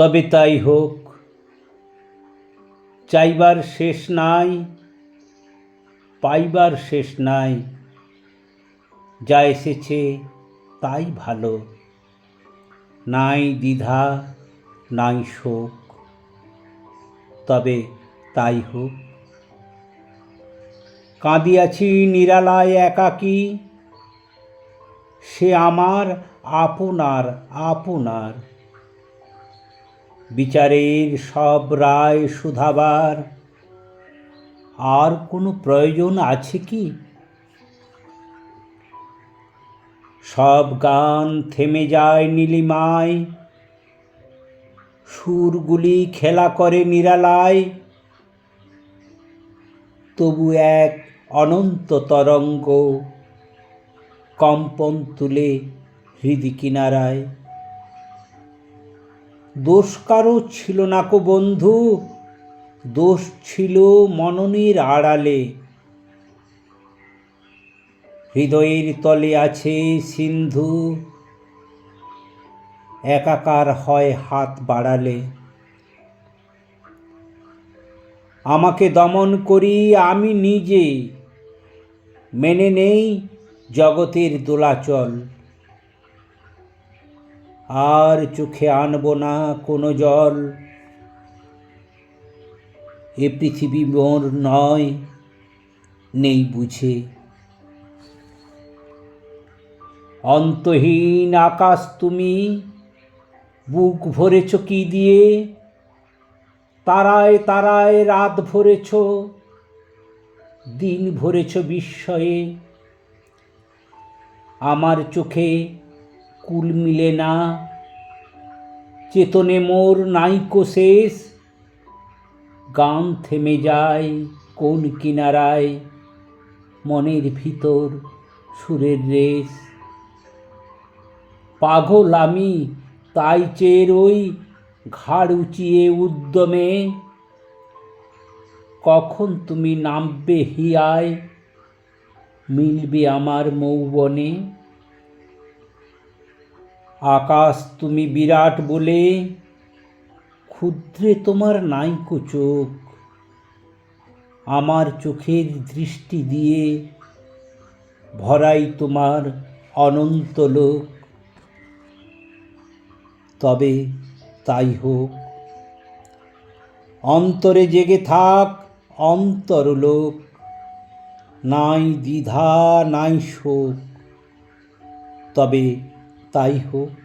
তবে তাই হোক, চাইবার শেষ নাই, পাইবার শেষ নাই, যা এসেছে তাই ভালো, নাই দ্বিধা, নাই শোক, তবে তাই হোক। কাঁদিয়াছি নিরালায় একাকী, সে আমার, আপনার আপনার বিচারের সব রায় শুধাবার আর কোনো প্রয়োজন আছে কি? সব গান থেমে যায় নীলিমায়। সুরগুলি খেলা করে নিরালায়। তবু এক অনন্ত তরঙ্গ কম্পন তুলে হৃদি কিনারায়। দোষ কারও ছিল না কো বন্ধু, দোষ ছিল মননের আড়ালে। হৃদয়ের তলে আছে সিন্ধু, একাকার হয় হাত বাড়ালে। আমাকে দমন করি আমি নিজে, মেনে নেই জগতের দোলাচল। আর চোখে আনব না কোনো জল। এ পৃথিবী মোর নয়, নেই বুঝে। অন্তহীন আকাশ তুমি, বুক ভরেছ কি দিয়ে? তারায় তারায় রাত ভরেছ, দিন ভরেছ বিস্ময়ে। আমার চোখে কুল মিলে না। চেতনে মোর নাইকো শেষ। গান থেমে যায় কোন কিনারায়। মনের ভিতর সুরের রেশ। পাগল আমি, তাই চেয়ে রই ঘাড় উঁচিয়ে উদ্যমে। কখন তুমি নামবে হিয়ায়, মিলবে আমার মৌবনে। আকাশ তুমি বিরাট বলে, ক্ষুদ্রে তোমার নাইকো চোখ। আমার চোখের দৃষ্টি দিয়ে ভরাই তোমার অনন্ত লোক। তবে তাই হোক, অন্তরে জেগে থাক অন্তর লোক। নাই দ্বিধা, নাই শোক। তবে তাই হোক।